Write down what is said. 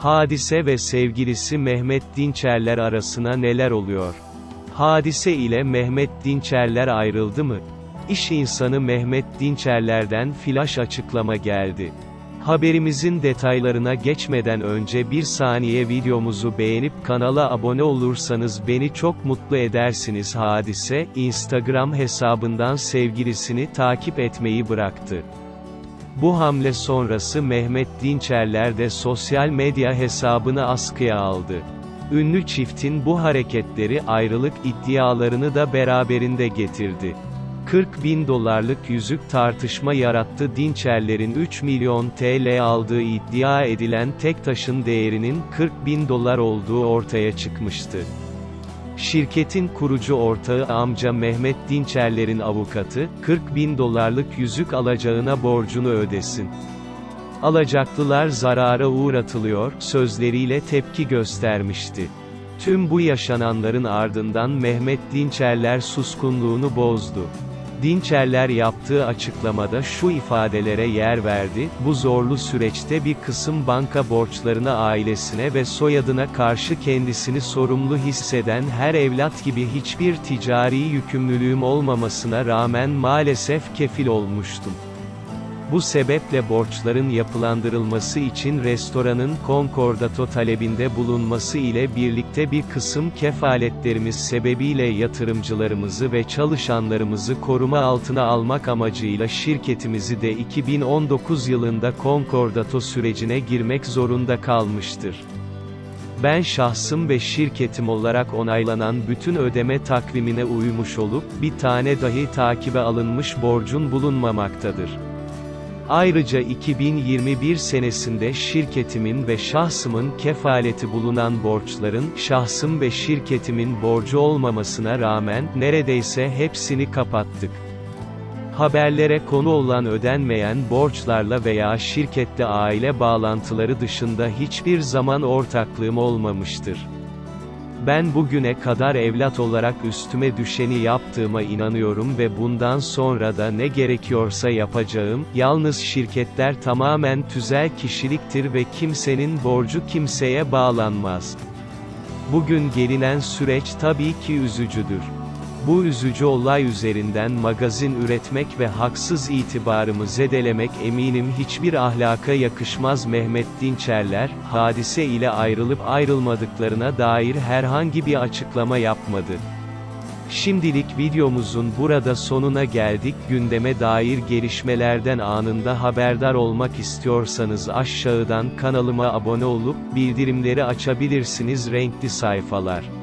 Hadise ve sevgilisi Mehmet Dinçerler arasına neler oluyor? Hadise ile Mehmet Dinçerler ayrıldı mı? İş insanı Mehmet Dinçerler'den flash açıklama geldi. Haberimizin detaylarına geçmeden önce bir saniye videomuzu beğenip kanala abone olursanız beni çok mutlu edersiniz. Hadise, Instagram hesabından sevgilisini takip etmeyi bıraktı. Bu hamle sonrası Mehmet Dinçerler de sosyal medya hesabını askıya aldı. Ünlü çiftin bu hareketleri ayrılık iddialarını da beraberinde getirdi. 40 bin dolarlık yüzük tartışma yarattı Dinçerler'in 3 milyon TL aldığı iddia edilen tek taşın değerinin 40 bin dolar olduğu ortaya çıkmıştı. Şirketin kurucu ortağı amca Mehmet Dinçerler'in avukatı, 40 bin dolarlık yüzük alacağına borcunu ödesin. Alacaklılar zarara uğratılıyor, sözleriyle tepki göstermişti. Tüm bu yaşananların ardından Mehmet Dinçerler suskunluğunu bozdu. Dinçerler yaptığı açıklamada şu ifadelere yer verdi, bu zorlu süreçte bir kısım banka borçlarına ailesine ve soyadına karşı kendisini sorumlu hisseden her evlat gibi hiçbir ticari yükümlülüğüm olmamasına rağmen maalesef kefil olmuştum. Bu sebeple borçların yapılandırılması için restoranın konkordato talebinde bulunması ile birlikte bir kısım kefaletlerimiz sebebiyle yatırımcılarımızı ve çalışanlarımızı koruma altına almak amacıyla şirketimizi de 2019 yılında konkordato sürecine girmek zorunda kalmıştır. Ben şahsım ve şirketim olarak onaylanan bütün ödeme takvimine uymuş olup, bir tane dahi takibe alınmış borcun bulunmamaktadır. Ayrıca 2021 senesinde şirketimin ve şahsımın kefaleti bulunan borçların, şahsım ve şirketimin borcu olmamasına rağmen, neredeyse hepsini kapattık. Haberlere konu olan ödenmeyen borçlarla veya şirketle aile bağlantıları dışında hiçbir zaman ortaklığım olmamıştır. Ben bugüne kadar evlat olarak üstüme düşeni yaptığıma inanıyorum ve bundan sonra da ne gerekiyorsa yapacağım, yalnız şirketler tamamen tüzel kişiliktir ve kimsenin borcu kimseye bağlanmaz. Bugün gelinen süreç tabii ki üzücüdür. Bu üzücü olay üzerinden magazin üretmek ve haksız itibarımı zedelemek eminim hiçbir ahlaka yakışmaz Mehmet Dinçerler, hadise ile ayrılıp ayrılmadıklarına dair herhangi bir açıklama yapmadı. Şimdilik videomuzun burada sonuna geldik. Gündeme dair gelişmelerden anında haberdar olmak istiyorsanız aşağıdan kanalıma abone olup bildirimleri açabilirsiniz renkli sayfalar.